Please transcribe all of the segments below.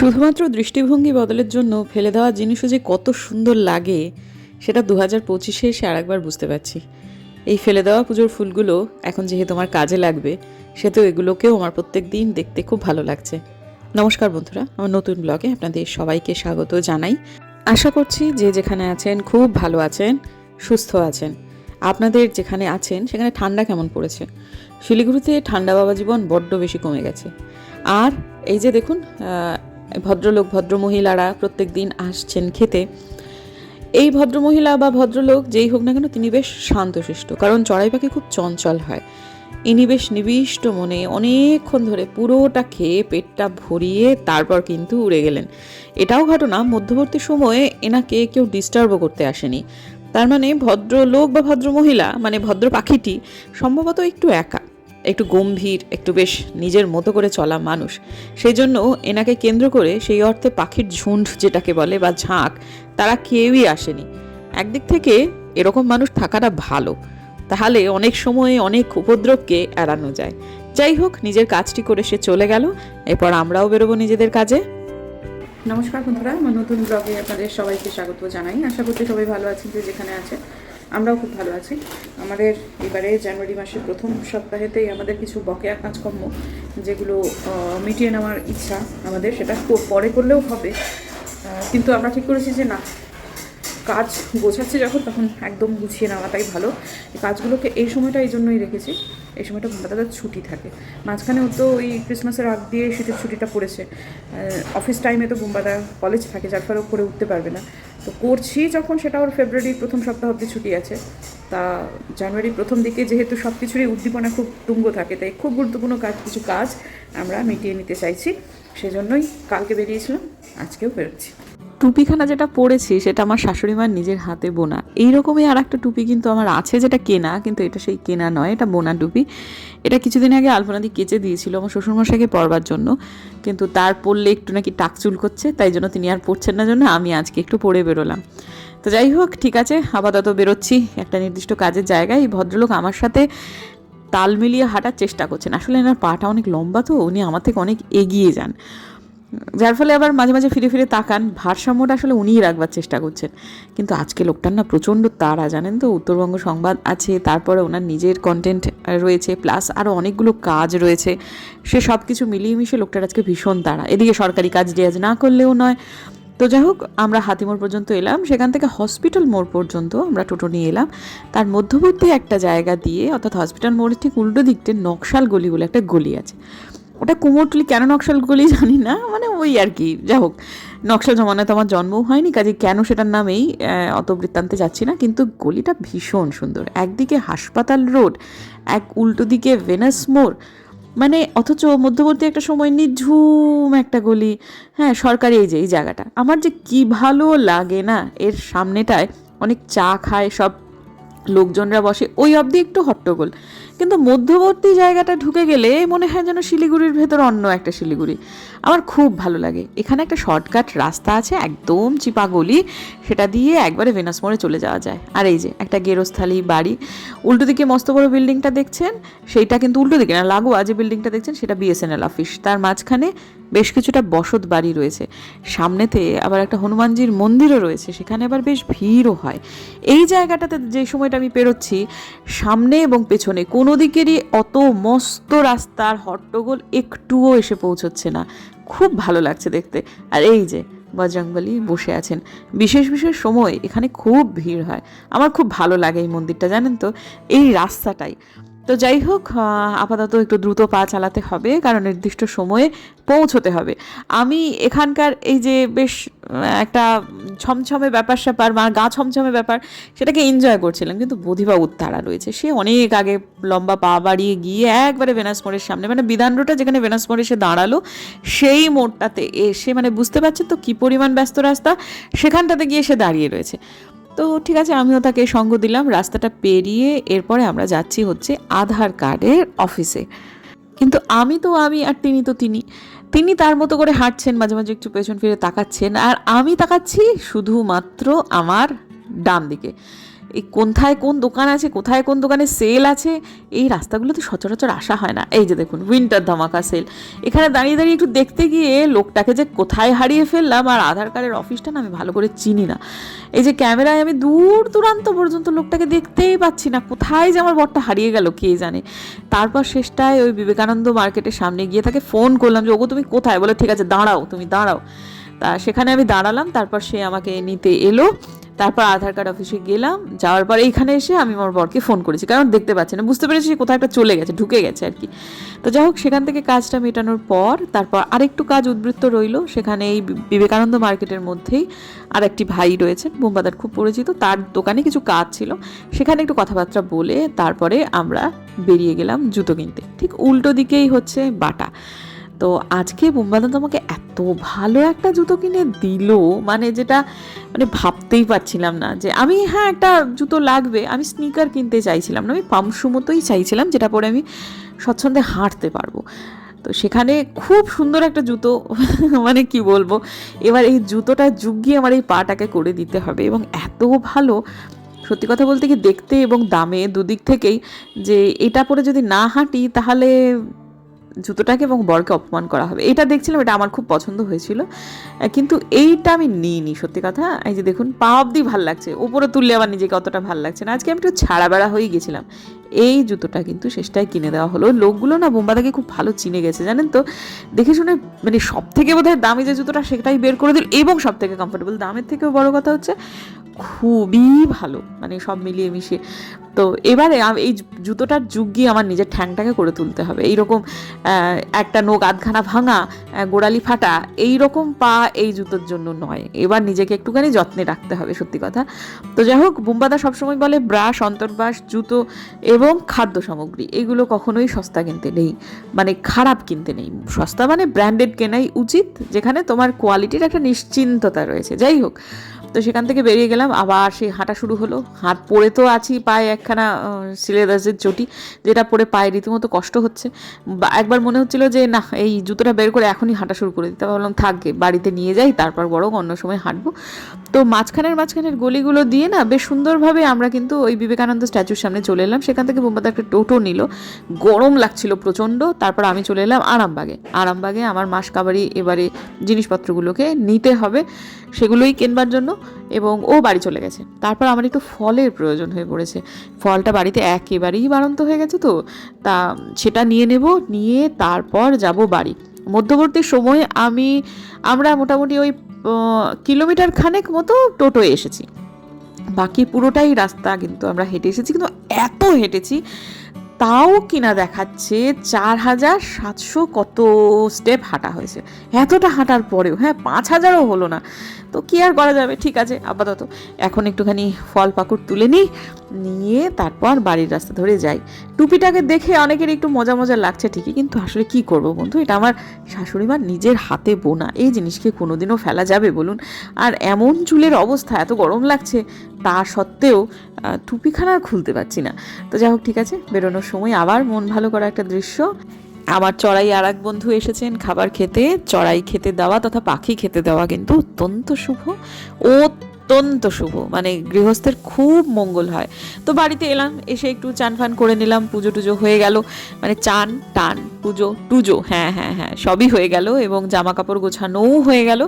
শুধুমাত্র দৃষ্টিভঙ্গি বদলের জন্য ফেলে দেওয়া জিনিসও যে কত সুন্দর লাগে, সেটা দু হাজার পঁচিশে এসে আরেকবার বুঝতে পারছি। এই ফেলে দেওয়া পুজোর ফুলগুলো এখন যেহেতু আমার কাজে লাগবে সেহেতু এগুলোকেও আমার প্রত্যেক দিন দেখতে খুব ভালো লাগছে। নমস্কার বন্ধুরা, আমার নতুন ব্লগে আপনাদের সবাইকে স্বাগত জানাই। আশা করছি যে যেখানে আছেন খুব ভালো আছেন, সুস্থ আছেন। আপনাদের যেখানে আছেন, সেখানে ঠান্ডা কেমন পড়েছে? শিলিগুড়িতে ঠান্ডা বাবা জীবন বড্ড বেশি কমে গেছে। আর এই যে দেখুন ভদ্রলোক, ভদ্রমহিলারা প্রত্যেক দিন আসছেন খেতে। এই ভদ্রমহিলা বা ভদ্রলোক যেই হোক না কেন, তিনি বেশ শান্তশিষ্ট। কারণ চড়াই পাখি খুব চঞ্চল হয়। ইনি বেশ নিবিষ্ট মনে অনেকক্ষণ ধরে পুরোটা খেয়ে পেটটা ভরিয়ে তারপর কিন্তু উড়ে গেলেন। এটাও ঘটনা মধ্যবর্তী সময়ে এনাকে কেউ ডিস্টার্বও করতে আসেনি। তার মানে ভদ্রলোক বা ভদ্রমহিলা মানে ভদ্র পাখিটি সম্ভবত একটু একা। একটু গম্ভীর, একটু বেশ নিজের মতো করে চলা মানুষ। সেই জন্য এনাকে কেন্দ্র করে সেই অর্থে পাখির ঝুন্ড যেটাকে বলে বা ঝাঁক, তারা কেউই আসেনি। একদিক থেকে এরকম মানুষ থাকাটা ভালো। তাহলে অনেক সময়ে অনেক উপদ্রবকে এড়ানো যায়। যাই হোক, নিজের কাজটি করে সে চলে গেল। এরপর আমরাও বেরোবো নিজেদের কাজে। নমস্কার বন্ধুরা, আমার নতুন ব্লগে আপনাদের সবাইকে স্বাগত জানাই। আশা করছি সবাই ভালো আছেন, যে যেখানে আছে আমরাও খুব ভালো আছি। আমাদের এবারে জানুয়ারি মাসের প্রথম সপ্তাহেতেই আমাদের কিছু বকেয়া কাজকর্ম যেগুলো মিটিয়ে নেওয়ার ইচ্ছা আমাদের, সেটা পরে করলেও হবে। কিন্তু আমরা ঠিক করেছি যে না, কাজ গোছাচ্ছে যখন, তখন একদম গুছিয়ে নেওয়াটাই ভালো। কাজগুলোকে এই সময়টা এই জন্যই রেখেছি, এই সময়টা দাদার ছুটি থাকে। মাঝখানেও তো ওই ক্রিসমাসের আগ দিয়ে শীতের ছুটিটা পড়েছে। অফিস টাইমে তো বুম্বাদা কলেজ থাকে, যার ফলে করে উঠতে পারবে না। তো করছি যখন, সেটা ওর ফেব্রুয়ারির প্রথম সপ্তাহ অব্দি ছুটি আছে। তা জানুয়ারির প্রথম দিকে যেহেতু সব কিছুরই উদ্দীপনা খুব তুঙ্গ থাকে, তাই খুব গুরুত্বপূর্ণ কাজ, কিছু কাজ আমরা মিটিয়ে নিতে চাইছি। সেজন্যই কালকে বেরিয়েছিলাম, আজকেও বেরোচ্ছি। টুপিখানা যেটা পরেছি, সেটা আমার শাশুড়ি মার নিজের হাতে বোনা। এইরকমই আর একটা টুপি কিন্তু আমার আছে যেটা কেনা, কিন্তু এটা সেই কেনা নয়, এটা বোনা টুপি। এটা কিছুদিন আগে আলপনাদি কেচে দিয়েছিল আমার শ্বশুরমশাইকে পরবার জন্য। কিন্তু তার পরলে একটু নাকি টাক চুল করছে, তাই জন্য তিনি আর পরছেন না, জন্য আমি আজকে একটু পরে বেরোলাম। তো যাই হোক, ঠিক আছে, আপাতত বেরোচ্ছি একটা নির্দিষ্ট কাজের জায়গায়। এই ভদ্রলোক আমার সাথে তাল মিলিয়ে হাঁটার চেষ্টা করছেন। আসলে এনার পাটা অনেক লম্বা তো, উনি আমার থেকে অনেক এগিয়ে যান। যার ফলে আবার মাঝে মাঝে ফিরে ফিরে তাকান, ভারসাম্যটা আসলে উনিই রাখবার চেষ্টা করছেন। কিন্তু আজকে লোকটার না প্রচণ্ড তারা জানেন তো? উত্তরবঙ্গ সংবাদ আছে, তারপরে ওনার নিজের কন্টেন্ট রয়েছে প্লাস আরও অনেকগুলো কাজ রয়েছে। সে সব কিছু মিলিয়ে মিশে লোকটার আজকে ভীষণ তারা এদিকে সরকারি কাজ রেয়াজ না করলেও নয়। তো যাই হোক, আমরা হাতিমোড় পর্যন্ত এলাম। সেখান থেকে হসপিটাল মোড় পর্যন্ত আমরা টোটো নিয়ে এলাম। তার মধ্যবর্তী একটা জায়গা দিয়ে, অর্থাৎ হসপিটাল মোড়ের ঠিক উল্টো দিকতে নকশাল গলি বলে একটা গলি আছে। ওটা কুমোরটুলি কেন নকশাল গলি জানি না মানে ওই আর কি। যা হোক, নকশাল জমানায় তো আমার জন্মও হয়নি, কাজে কেন সেটার নামেই অত বৃত্তান্তে যাচ্ছি না, কিন্তু গলিটা ভীষণ সুন্দর। একদিকে হাসপাতাল রোড, এক উল্টো দিকে ভেনাস মোড় মানে অথচ মধ্যবর্তী একটা সময় নিঝুম একটা গলি। হ্যাঁ সরকারি এই যে, এই জায়গাটা। আমার যে কি ভালো লাগে না, এর সামনেটায় অনেক চা খায় সব লোকজনরা বসে, ওই অবধি একটু হট্টগোল। কিন্তু মধ্যবর্তী জায়গাটা ঢুকে গেলে মনে হয় যেন শিলিগুড়ির ভেতর অন্য একটা শিলিগুড়ি। আমার খুব ভালো লাগে। এখানে একটা শর্টকাট রাস্তা আছে, একদম চিপা গলি। সেটা দিয়ে একবারে ভেনাস মোড়ে চলে যাওয়া যায়। আর এই যে, একটা গেরস্থালি বাড়ি। উল্টো দিকে মস্ত বড় বিল্ডিংটা দেখছেন? সেইটা কিন্তু উল্টো দিকে না, লাগোয়া যে বিল্ডিংটা দেখছেন, সেটা বিএসএনএল অফিস তার মাঝখানে বেশ কিছুটা বসত বাড়ি রয়েছে। সামনেতে আবার একটা হনুমানজির মন্দিরও রয়েছে। সেখানে আবার বেশ ভিড়ও হয়। এই জায়গাটাতে যে সময়টা আমি পেরোচ্ছি, সামনে এবং পেছনে কোনো দিকেরই অত মস্ত রাস্তার হট্টগোল একটুও এসে পৌঁছচ্ছে না। খুব ভালো লাগছে দেখতে। আর এই যে, বজরংবলী বসে আছেন। বিশেষ বিশেষ সময় এখানে খুব ভিড় হয়। আমার খুব ভালো লাগে এই মন্দিরটা, জানেন তো? এই রাস্তাটাই। তো যাই হোক আপাতত একটু দ্রুত পা চালাতে হবে, কারণ নির্দিষ্ট সময়ে পৌঁছতে হবে। আমি এখানকার এই যে বেশ একটা ছমছমে ব্যাপার স্যাপার বা গা ছমছমে ব্যাপার, সেটাকে এনজয় করছিলাম। কিন্তু বোধিবাবুর তারা রয়েছে, সে অনেক আগে লম্বা পা বাড়িয়ে গিয়ে একবারে ভেনাস মোড়ের সামনে মানে বিধান রোডটা যেখানে ভেনাস মোড়ে সে দাঁড়াল, সেই মোড়টাতে এসে মানে বুঝতে পারছেন তো কী পরিমাণ ব্যস্ত রাস্তা, সেখানটাতে গিয়ে সে দাঁড়িয়ে রয়েছে। তো ঠিক আছে, আমিও তাকে সঙ্গ দিলাম। রাস্তাটা পেরিয়ে এরপরে আমরা যাচ্ছি হচ্ছে আধার কার্ডের অফিসে। কিন্তু আমি তো আমি আর তিনি তো তিনি। তিনি তার মতো করে হাঁটছেন, মাঝে মাঝে একটু পেছন ফিরে তাকাচ্ছেন। আর আমি তাকাচ্ছি শুধুমাত্র আমার ডান দিকে। এই কোথায় কোন দোকান আছে, কোথায় কোন দোকানে সেল আছে, এই রাস্তাগুলোতে সচরাচর আসা হয় না। এই যে দেখুন উইন্টার ধামাকা সেল এখানে দাঁড়িয়ে দাঁড়িয়ে একটু দেখতে গিয়ে লোকটাকে যে কোথায় হারিয়ে ফেললাম আর আধার কার্ডের অফিসটা না আমি ভালো করে চিনি না। এই যে ক্যামেরায় আমি দূর দূরান্ত পর্যন্ত লোকটাকে দেখতেই পাচ্ছি না, কোথায় যে আমার বরটা হারিয়ে গেল কে জানে। তারপর শেষটায় ওই বিবেকানন্দ মার্কেটের সামনে গিয়ে তাকে ফোন করলাম যে, ওগো, তুমি কোথায়? বলে, ঠিক আছে, দাঁড়াও, তুমি দাঁড়াও। তা সেখানে আমি দাঁড়ালাম, তারপর সে আমাকে নিতে এলো। তারপর আধার কার্ড অফিসে গেলাম, যাওয়ার পর এইখানে এসে আমি আমার বরকে ফোন করেছি। কারণ দেখতে পাচ্ছি না, বুঝতে পেরেছি কোথাও একটা চলে গেছে, ঢুকে গেছে আর কি। তো যাই হোক, সেখান থেকে কাজটা মেটানোর পর, তারপর আরেকটু কাজ উদ্বৃত্ত রইল। সেখানে এই বিবেকানন্দ মার্কেটের মধ্যেই আর একটি ভাই রয়েছেন বোম্বাদার খুব পরিচিত। তার দোকানে কিছু কাজ ছিল। সেখানে একটু কথাবার্তা বলে তারপরে আমরা বেরিয়ে গেলাম জুতো কিনতে। ঠিক উল্টো দিকেই হচ্ছে বাটা। তো আজকে বোম্বাদান আমাকে এত ভালো একটা জুতো কিনে দিল মানে যেটা মানে ভাবতেই পারছিলাম না যে আমি হ্যাঁ একটা জুতো লাগবে, আমি স্নিকার কিনতে চাইছিলাম না, আমি পামসু মতোই চাইছিলাম, যেটা পরে আমি স্বচ্ছন্দে হাঁটতে পারব। তো সেখানে খুব সুন্দর একটা জুতো মানে কি বলব, এবার এই জুতোটা যুগিয়ে আমার এই পাটাকে করে দিতে হবে এবং এত ভালো, সত্যি কথা বলতে কি দেখতে এবং দামে দুদিক থেকেই যে এটা পরে যদি না হাঁটি তাহলে জুতোটাকে এবং বরকে অপমান করা হবে। এটা দেখছিলাম, এটা আমার খুব পছন্দ হয়েছিল। কিন্তু এইটা আমি নিইনি, সত্যি কথা। এই যে দেখুন, পা অব্দি ভালো লাগছে। উপরে তুললে আবার নিজেকে অতটা ভালো লাগছে না। আজকে আমি একটু ছাড়া বেড়া হয়ে গেছিলাম। এই জুতোটা কিন্তু শেষটায় কিনে দেওয়া হলো। লোকগুলো না বোম্বাদাকে খুব ভালো চিনে গেছে, জানেন তো? দেখে শুনে মানে সব থেকে বোধহয় দামি যে জুতোটা, সেটাই বের করে দিল। এবং সব থেকে কমফোর্টেবল দামের থেকেও বড় কথা হচ্ছে খুবই ভালো মানে সব মিলিয়ে মিশিয়ে। তো এবারে এই জুতোটার যুগ গিয়ে আমার নিজের ঠ্যাংটাকে করে তুলতে হবে। এইরকম একটা নোক আধখানা ভাঙা গোড়ালি ফাটা এই রকম পা এই জুতোর জন্য নয়। এবার নিজেকে একটুখানি যত্নে রাখতে হবে, সত্যি কথা। তো যাই হোক, বুম্বাদা সবসময় বলে ব্রাশ, অন্তর্বাস, জুতো এবং খাদ্য সামগ্রী। এগুলো কখনোই সস্তা কিনতে নেই মানে খারাপ কিনতে নেই। সস্তা মানে ব্র্যান্ডেড কেনাই উচিত, যেখানে তোমার কোয়ালিটির একটা নিশ্চিন্ততা রয়েছে। যাই হোক তো সেখান থেকে বেরিয়ে গেলাম, আবার সেই হাঁটা শুরু হলো। হাত পরে তো আছি পায়ে একখানা সিলেদাসের চটি, যেটা পরে পায়ে রীতিমতো কষ্ট হচ্ছে। একবার মনে হচ্ছিল যে না এই জুতোটা বের করে এখনই হাঁটা শুরু করে দিতে। ভাবলাম থাকবে বাড়িতে নিয়ে যাই, তারপর বরং অন্য সময় হাঁটবো। তো মাঝখানের মাঝখানের গলিগুলো দিয়ে না, বেশ সুন্দরভাবে আমরা কিন্তু ওই বিবেকানন্দ স্ট্যাচুর সামনে চলে এলাম। সেখান থেকে বোম্বাদা একটা টোটো নিল। গরম লাগছিল প্রচণ্ড। তারপর আমি চলে এলাম আরামবাগে। আরামবাগে আমার মাস কাবারি এবারে জিনিসপত্রগুলোকে নিতে হবে। সেগুলোই কেনবার জন্য এবং ও বাড়ি চলে গেছে। তারপর আমার একটু ফলের প্রয়োজন হয়ে পড়েছে। ফলটা বাড়িতে একেবারেই বাড়ন্ত হয়ে গেছে তো। তা সেটা নিয়ে নেব, নিয়ে তারপর যাব বাড়ি। মধ্যবর্তী সময়ে আমি, আমরা মোটামুটি ওই কিলোমিটার খানেক মতো টোটোয় এসেছি। বাকি পুরোটাই রাস্তা কিন্তু আমরা হেঁটে এসেছি, কিন্তু এত হেঁটেছি তাও কিনা দেখাচ্ছে চার হাজার সাতশো কত স্টেপ হাঁটা হয়েছে। এতটা হাঁটার পরেও হ্যাঁ পাঁচ হাজারও হলো না। তো কি আর করা যাবে? ঠিক আছে, আপাতত এখন একটুখানি ফল পাকুড় তুলে নিই, নিয়ে তারপর বাড়ির রাস্তা ধরে যাই। টুপিটাকে দেখে অনেকের একটু মজা মজা লাগছে ঠিকই, কিন্তু আসলে কি করব বন্ধু? এটা আমার শাশুড়ি মা নিজের হাতে বোনা। এই জিনিসকে কোনোদিনও ফেলা যাবে বলুন। আর এমন চুলের অবস্থা, এত গরম লাগছে, তা সত্ত্বেও টুপিখানা খুলতে পারছি না। তো যাই হোক, ঠিক আছে, বেরোনোর সময় আবার মন ভালো করা একটা দৃশ্য। আমার চড়াই আর এক বন্ধু এসেছেন খাবার খেতে, চড়াই খেতে দেওয়া তথা পাখি খেতে দেওয়া কিন্তু অত্যন্ত শুভ। অত্যন্ত শুভ। মানে গৃহস্থের খুব মঙ্গল হয়। তো বাড়িতে এলাম, এসে একটু চান ফান করে নিলাম, পুজো টুজো হয়ে গেল। মানে চান, টান, পুজো, টুজো হ্যাঁ হ্যাঁ হ্যাঁ সবই হয়ে গেল এবং জামা কাপড় গোছানোও হয়ে গেল।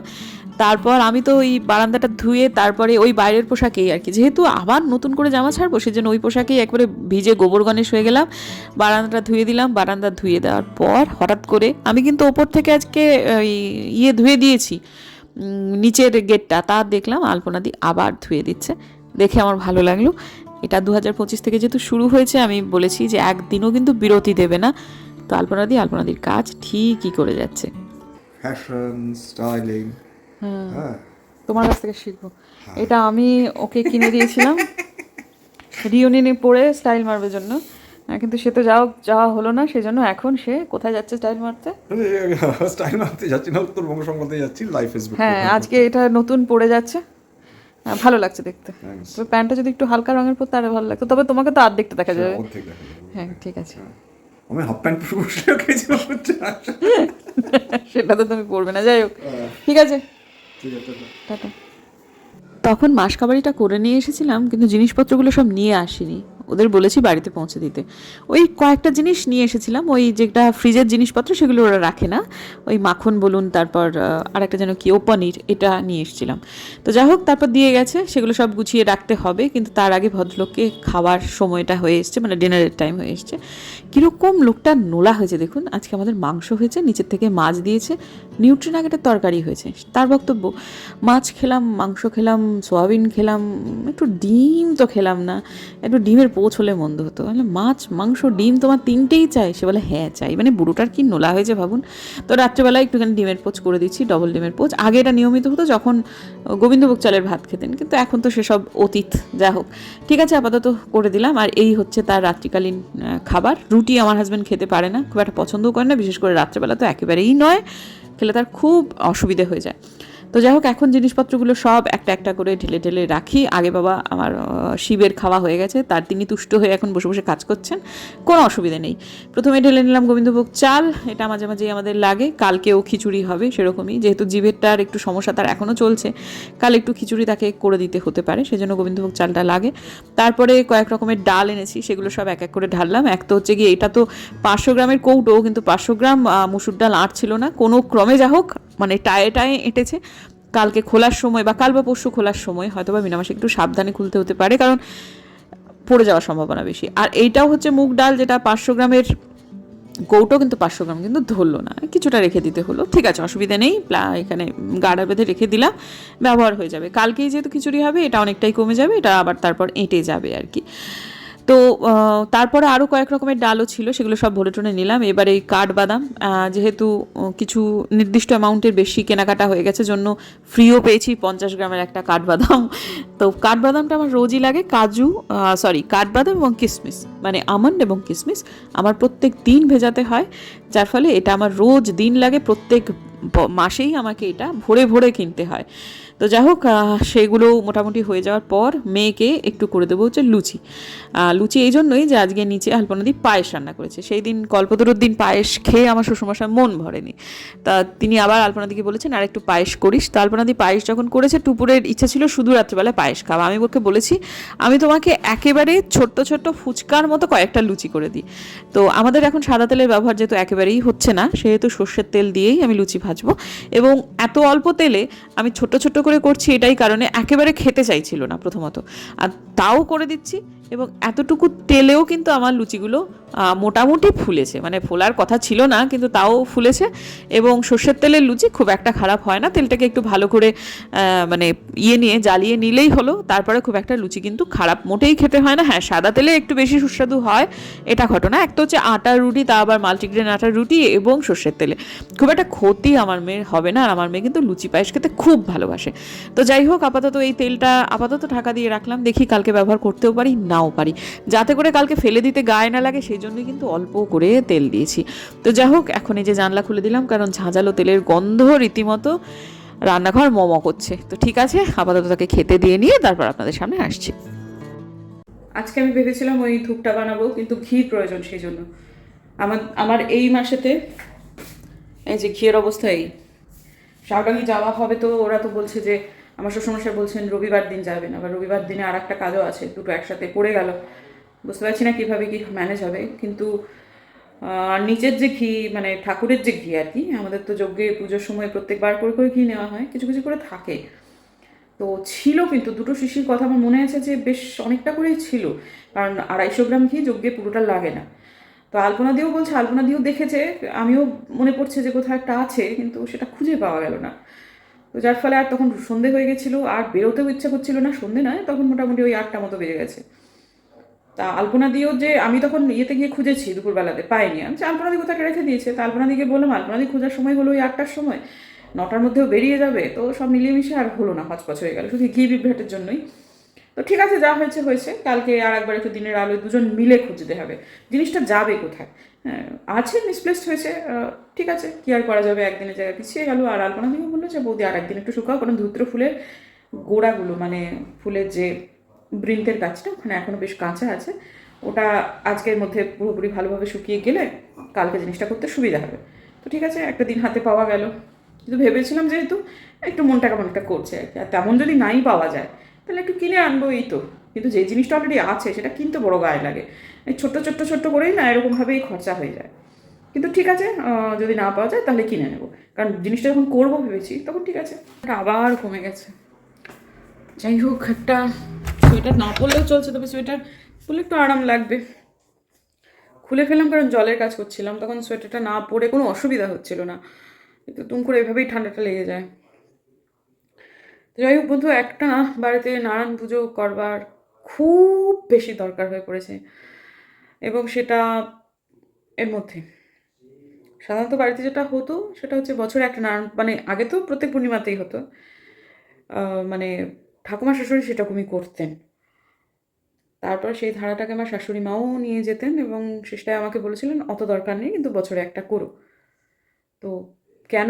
তারপর আমি তো ওই বারান্দাটা ধুয়ে তারপরে ওই বাইরের পোশাকেই আর কি। যেহেতু আবার নতুন করে জামা ছাড়বো, সেজন্য ওই পোশাকেই একবারে ভিজে গোবর গণেশ হয়ে গেলাম। বারান্দাটা ধুয়ে দিলাম, বারান্দা ধুয়ে দেওয়ার পর হঠাৎ করে আমি কিন্তু ওপর থেকে আজকে ইয়ে ধুয়ে দিয়েছি। নিচের গেটটা তা দেখলাম আলপনাদি আবার ধুয়ে দিচ্ছে। দেখে আমার ভালো লাগল। এটা দু হাজার পঁচিশ থেকে যেহেতু শুরু হয়েছে আমি বলেছি যে একদিনও কিন্তু বিরতি দেবে না। তো আলপনাদি আলপনাদির কাজ ঠিকই করে যাচ্ছে। ফ্যাশন স্টাইলিং হ্যাঁ। তোমার কাছ থেকে শিখব। এটা আমি ওকে কিনে দিয়েছিলাম। রিউনিয়নে পরে স্টাইল মারবে জন্য। কিন্তু সে তো যাও যাওয়া হলো না সেই জন্য এখন সে কোথায় যাচ্ছে স্টাইল মারতে? স্টাইল মারতে যাচ্ছি না উত্তরবঙ্গ সম্বন্ধে যাচ্ছি লাইভ ফেসবুক হ্যাঁ আজকে এটা নতুন পড়ে যাচ্ছে। আহ, ভালো লাগছে দেখতে. তবে প্যান্টটা যদি একটু হালকা রঙের পরতে আরও ভালো লাগতো। তবে তোমাকে তো আর দেখতে দেখা যাবে। অর্ধেক দেখা যাবে হ্যাঁ ঠিক আছে। আমি হাফ প্যান্ট পরে সেটা তো তুমি পড়বে না যাই হোক। ঠিক আছে। টাটা। তখন মাসকাবাড়িটা করে নিয়ে এসেছিলাম কিন্তু জিনিসপত্রগুলো সব নিয়ে আসিনি। ওদের বলেছি বাড়িতে পৌঁছে দিতে। ওই কয়েকটা জিনিস নিয়ে এসেছিলাম, ওই যেটা ফ্রিজের জিনিসপত্র সেগুলো ওরা রাখে না। ওই মাখন বলুন, তারপর আর একটা যেন কি, ও পনির, এটা নিয়ে এসেছিলাম। তো যাই হোক, তারপর দিয়ে গেছে, সেগুলো সব গুছিয়ে রাখতে হবে, কিন্তু তার আগে ভদ্রলোককে খাওয়ার সময়টা হয়ে এসছে মানে ডিনারের টাইম হয়ে এসছে। কীরকম লোকটা নোলা হয়েছে দেখুন, আজকে আমাদের মাংস হয়েছে, নিচের থেকে মাছ দিয়েছে, নিউট্রিন নিউট্রিনাগেটের তরকারি হয়েছে, তার বক্তব্য। মাছ খেলাম, মাংস খেলাম, সোয়াবিন খেলাম, একটু ডিম তো খেলাম না, একটু ডিমের পোচ হলে মন্দ হতো বলে মাছ, মাংস, ডিম তোমার তিনটেই চাই? সে বলে হ্যাঁ চাই। মানে বুড়োটার কি নোলা হয়েছে ভাবুন। তো রাত্রেবেলায় একটুখানি ডিমের পোচ করে দিচ্ছি ডবল ডিমের পোচ। আগে এটা নিয়মিত হতো যখন গোবিন্দভোগ চালের ভাত খেতেন, কিন্তু এখন তো সেসব অতীত, যা হোক। ঠিক আছে, আপাতত করে দিলাম। আর এই হচ্ছে তার রাত্রিকালীন খাবার। রুটি আমার হাজব্যান্ড খেতে পারে না, খুব একটা পছন্দও করে না, বিশেষ করে রাত্রেবেলা তো একেবারেই নয়। খেলে তার খুব অসুবিধে হয়ে যায়। তো যাই হোক, এখন জিনিসপত্রগুলো সব একটা একটা করে ঢেলে ঢেলে রাখি। আগে বাবা আমার শিবের খাওয়া হয়ে গেছে, তার তিনি তুষ্ট হয়ে এখন বসে বসে কাজ করছেন। কোনো অসুবিধে নেই। প্রথমে ঢেলে নিলাম গোবিন্দভোগ চাল, এটা মাঝে মাঝেই আমাদের লাগে। কালকেও খিচুড়ি হবে সেরকমই, যেহেতু জিভেরটার একটু সমস্যা তার এখনও চলছে। কাল একটু খিচুড়ি তাকে করে দিতে হতে পারে, সেজন্য গোবিন্দভোগ চালটা লাগে। তারপরে কয়েক রকমের ডাল এনেছি, সেগুলো সব এক এক করে ঢাললাম। এক তো হচ্ছে গিয়ে, এটা তো পাঁচশো গ্রামের কৌটো, কিন্তু পাঁচশো গ্রাম মুসুর ডাল আট ছিল না। কোনো ক্রমে যা হোক মানে টায়ে টায়ে এঁটেছে। কালকে খোলার সময় বা কাল বা পরশু খোলার সময় হয়তো বা মিনামাসে একটু সাবধানে খুলতে হতে পারে, কারণ পড়ে যাওয়ার সম্ভাবনা বেশি। আর এইটাও হচ্ছে মুগ ডাল, যেটা পাঁচশো গ্রামের কৌটো, কিন্তু পাঁচশো গ্রাম কিন্তু ধরলো না। কিছুটা রেখে দিতে হলো। ঠিক আছে, অসুবিধা নেই। প্লা- এখানে গাড়া বেঁধে রেখে দিলাম। ব্যবহার হয়ে যাবে। কালকেই যেহেতু খিচুড়ি হবে, এটা অনেকটাই কমে যাবে, এটা আবার তারপর এঁটে যাবে আর কি। তো তারপরে আরও কয়েক রকমের ডালও ছিল, সেগুলো সব ভরে টনে নিলাম। এবার এই কাঠবাদাম যেহেতু কিছু নির্দিষ্ট অ্যামাউন্টের বেশি কেনাকাটা হয়ে গেছে জন্য ফ্রিও পেয়েছি, পঞ্চাশ গ্রামের একটা কাঠবাদাম তো কাঠবাদামটা আমার রোজই লাগে, কাজু সরি কাঠবাদাম এবং কিশমিশ মানে আমন্ড এবং কিশমিশ আমার প্রত্যেক দিন ভেজাতে হয়। যার ফলে এটা আমার রোজ দিন লাগে, প্রত্যেক মাসেই আমাকে এটা ভরে ভরে কিনতে হয়। তো যাই হোক সেগুলো মোটামুটি হয়ে যাওয়ার পর মেয়েকে একটু করে দেবো হচ্ছে লুচি। লুচি এই জন্যই যে আজকে নিচে আলপনাদি পায়েস রান্না করেছে। সেই দিন কল্পতরুর দিন পায়েস খেয়ে আমার শ্বশুরমশাই মন ভরেনি। তা তিনি আবার আলপনাদিকে বলেছেন, আর একটু পায়েস করিস। তো আলপনাদি পায়েস যখন করেছে, টুপুরের ইচ্ছা ছিল শুধু রাত্রেবেলায় পায়েস খাওয়া। আমি ওকে বলেছি, আমি তোমাকে একেবারে ছোট্ট ছোট্ট ফুচকার মতো কয়েকটা লুচি করে দিই। তো আমাদের এখন সাদা তেলের ব্যবহার যেহেতু একেবারেই হচ্ছে না, সেহেতু সর্ষের তেল দিয়েই আমি লুচি ভাজবো। এবং এত অল্প তেলে আমি ছোট ছোট করে করছি এটাই কারণে একেবারে খেতে চাইছিল না প্রথমত। আর তাও করে দিচ্ছি এবং এতটুকু তেলেও কিন্তু আমার লুচিগুলো মোটামুটি ফুলেছে। মানে ফোলার কথা ছিল না, কিন্তু তাও ফুলেছে। এবং সর্ষের তেলের লুচি খুব একটা খারাপ হয় না। তেলটাকে একটু ভালো করে মানে ইয়ে নিয়ে, জ্বালিয়ে নিলেই হলো। তারপরে খুব একটা লুচি কিন্তু খারাপ মোটেই খেতে হয় না। হ্যাঁ সাদা তেলে একটু বেশি সুস্বাদু হয়, এটা ঘটনা। এক তো হচ্ছে আটার রুটি, তা আবার মাল্টিগ্রেন আটার রুটি এবং সর্ষের তেলে। খুব একটা ক্ষতি আমার মেয়ের হবে না, আর আমার মেয়ে কিন্তু লুচি পায়েস খেতে খুব ভালোবাসে। তো যাই হোক, আপাতত এই তেলটা আপাতত ঢাকা দিয়ে রাখলাম। দেখি কালকে ব্যবহার করতেও পারি নাও পারি। যাতে করে কালকে ফেলে দিতে গায়ে না লাগে, সেই জন্যই কিন্তু অল্প করে তেল দিয়েছি। তো যাই হোক, এখন এই যে জানলা খুলে দিলাম, কারণ ঝাঁঝালো তেলের গন্ধ রীতিমতো রান্নাঘর মম করছে। তো ঠিক আছে, আপাতত তাকে খেতে দিয়ে নিয়ে তারপর আপনাদের সামনে আসছি। আজকে আমি ভেবেছিলাম ওই ধূপটা বানাবো, কিন্তু ঘি প্রয়োজন সেই জন্য আমার আমার এই মাসেতে, এই যে ঘিয়ের অবস্থা এই। সাউডাঙ্গি যাওয়া হবে তো, ওরা তো বলছে যে আমার শ্বশুরমশাই বলছেন, রবিবার দিন যাবেন। আবার রবিবার দিনে আর একটা কাজও আছে, দুটো একসাথে পড়ে গেল। বুঝতে পারছি না কীভাবে কি ম্যানেজ হবে, কিন্তু নিচের যে ঘি মানে ঠাকুরের যে ঘি আর কি, আমাদের তো যজ্ঞে পুজোর সময় প্রত্যেকবার করে করে ঘি নেওয়া হয়, কিছু কিছু করে থাকে। তো ছিল কিন্তু, দুটো শিশির কথা আমার মনে আছে যে বেশ অনেকটা করেই ছিল, কারণ আড়াইশো গ্রাম ঘি যজ্ঞে পুরোটা লাগে না। তো আলপনা দিয়েও বলছে, আলপনা দিয়েও দেখেছে, আমিও মনে পড়ছে যে কোথাও একটা আছে, কিন্তু সেটা খুঁজে পাওয়া গেল না। তো যার ফলে আর তখন সন্ধে হয়ে গেছিল, আর বেরোতেও ইচ্ছা করছিল না, সন্ধে নয়, তখন মোটামুটি ওই আটটা মতো বেজে গেছে। তা আলপনা দিও যে, আমি তখন ইয়েতে গিয়ে খুঁজেছি দুপুরবেলাতে, পাইনি। আমি যে দি কোথায় রেখে দিয়েছে? তা আলপনা দিকে বললাম, আলপনা দি খোঁজার সময় হলো ওই আটটার সময়। নটার মধ্যেও বেরিয়ে যাবে, তো সব মিলিয়ে মিশে আর হলো না, হচপচ হয়ে গেল, শুধু ঘি বিভ্রাটের জন্যই। তো ঠিক আছে, যা হয়েছে হয়েছে। কালকে আর একবার একটু দিনের আলোয় দুজন মিলে খুঁজতে হবে। জিনিসটা যাবে কোথায়? হ্যাঁ আছে মিসপ্লেসড হয়েছে। ঠিক আছে, কি আর করা যাবে? একদিনের জায়গায় পিছিয়ে গেল। আর আলপনা দিকে বলল যে, বৌদি, আর একদিন একটু শুকাও, কারণ ধুত্র ফুলের গোড়াগুলো মানে ফুলের যে বৃন্তের গাছটা, ওখানে এখনও বেশ কাঁচা আছে। ওটা আজকের মধ্যে পুরোপুরি ভালোভাবে শুকিয়ে গেলে কালকে জিনিসটা করতে সুবিধা হবে। তো ঠিক আছে, একটা দিন হাতে পাওয়া গেল। কিন্তু ভেবেছিলাম যেহেতু একটু মনটা কেমন একটা করছে আর কি। আর তেমন যদি নাই পাওয়া যায় তাহলে একটু কিনে আনব এই তো। কিন্তু যে জিনিসটা অলরেডি আছে, সেটা কিনতে বড় গায়ে লাগে। এই ছোট্ট ছোট্ট ছোট্ট করেই না এরকমভাবেই খরচা হয়ে যায়। কিন্তু ঠিক আছে যদি না পাওয়া যায় তাহলে কিনে নেব। কারণ জিনিসটা যখন করব ভেবেছি, তখন ঠিক আছে। আবার কমে গেছে। যাই হোক, একটা সোয়েটার না পরলেও চলছে, তবে সোয়েটার পরলে একটু আরাম লাগবে। খুলে ফেললাম কারণ জলের কাজ করছিলাম, তখন সোয়েটারটা না পরে কোনো অসুবিধা হচ্ছিল না। কিন্তু তুম করে এভাবেই ঠান্ডাটা লেগে যায়। তো যাই হোক বন্ধু, একটা বাড়িতে নারায়ণ পুজো করবার খুব বেশি দরকার হয়ে পড়েছে এবং সেটা এর মধ্যে। সাধারণত বাড়িতে যেটা হতো, সেটা হচ্ছে বছরে একটা নারায়ণ মানে আগে তো প্রত্যেক পূর্ণিমাতেই হতো। মানে ঠাকুমা শাশুড়ি সেটা সেরকমই করতেন। তারপর সেই ধারাটাকে আমার শাশুড়ি মাও নিয়ে যেতেন এবং শেষটায় আমাকে বলেছিলেন, অত দরকার নেই, কিন্তু বছরে একটা করো। তো কেন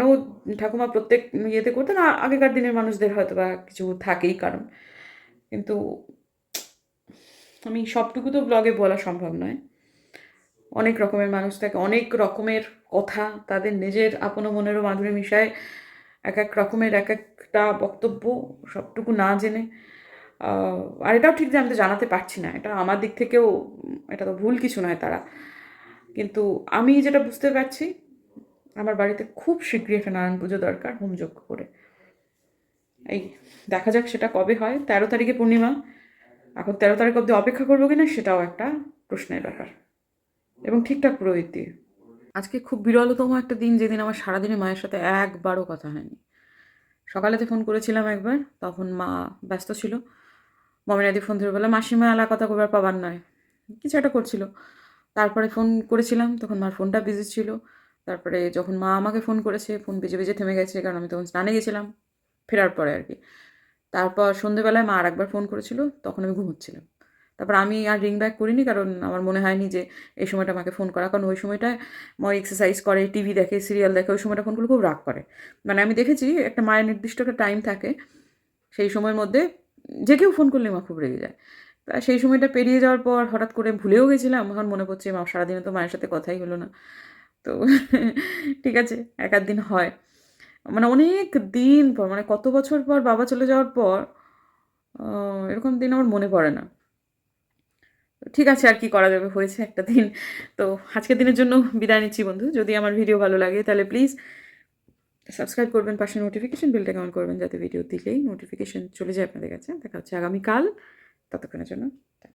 ঠাকুমা প্রত্যেক ইয়েতে করতেন? আগেকার দিনের মানুষদের হয়তো বা কিছু থাকেই কারণ। কিন্তু আমি সবটুকু তো ব্লগে বলা সম্ভব নয়। অনেক রকমের মানুষ থাকে, অনেক রকমের কথা তাদের নিজের আপন মনেরও মাধুরী মিশায়। এক এক রকমের এক একটা বক্তব্য, সবটুকু না জেনে। আর এটাও ঠিক যে আমি তো জানাতে পারছি না। এটা আমার দিক থেকেও, এটা তো ভুল কিছু নয় তারা। কিন্তু আমি যেটা বুঝতে পারছি আমার বাড়িতে খুব শীঘ্রই একটা নারায়ণ পুজো দরকার, হোমযজ্ঞ করে। এই দেখা যাক সেটা কবে হয়। তেরো তারিখে পূর্ণিমা। এখন তেরো তারিখ অবধি অপেক্ষা করব কিনা সেটাও একটা প্রশ্নের ব্যাপার। এবং ঠিকঠাক পুরোহিত দিয়ে। আজকে খুব বিরলতম একটা দিন, যেদিন আমার সারাদিনে মায়ের সাথে একবারও কথা হয়নি। সকালেতে ফোন করেছিলাম একবার, তখন মা ব্যস্ত ছিল। মমিনাদি ফোন ধরে বলে মাসিমা আলা কথা কবার পাবার নয়। কিছু একটা করছিল। তারপরে ফোন করেছিলাম, তখন মার ফোনটা বিজি ছিল। তারপরে যখন মা আমাকে ফোন করেছে, ফোন বেজে বেজে থেমে গেছে, কারণ আমি তখন স্নানে গেছিলাম, ফেরার পরে আর কি। তারপর সন্ধেবেলায় মা আর একবার ফোন করেছিল, তখন আমি ঘুমোচ্ছিলাম তারপর আমি আর রিং ব্যাক করিনি, কারণ আমার মনে হয়নি যে এই সময়টা আমাকে ফোন করা, কারণ ওই সময়টায় মা এক্সারসাইজ করে, টিভি দেখে সিরিয়াল দেখে, ওই সময়টা ফোন করলে খুব রাগ করে। মানে আমি দেখেছি একটা মায়ের নির্দিষ্ট একটা টাইম থাকে, সেই সময়ের মধ্যে যে কেউ ফোন করলে মা খুব রেগে যায়। তা সেই সময়টা পেরিয়ে যাওয়ার পর হঠাৎ করে ভুলেও গেছিলাম এখন মনে পড়ছে, মা, সারাদিনে তো মায়ের সাথে কথাই হলো না। তো ঠিক আছে এক আধ দিন হয়। মানে অনেক দিন পর মানে কত বছর পর বাবা চলে যাওয়ার পর এরকম দিন আমার মনে পড়ে না। ঠিক আছে, আর কি করা যাবে? হয়েছে একটা দিন। তো আজকের দিনের জন্য বিদায় নিচ্ছি বন্ধু। যদি আমার ভিডিও ভালো লাগে তাহলে প্লিজ সাবস্ক্রাইব করবেন, পাশে নোটিফিকেশন বেলটা কেমন করবেন, যাতে ভিডিও দিলেই নোটিফিকেশন চলে যায় আপনাদের কাছে। দেখা হচ্ছে আগামীকাল। ততক্ষণের জন্য।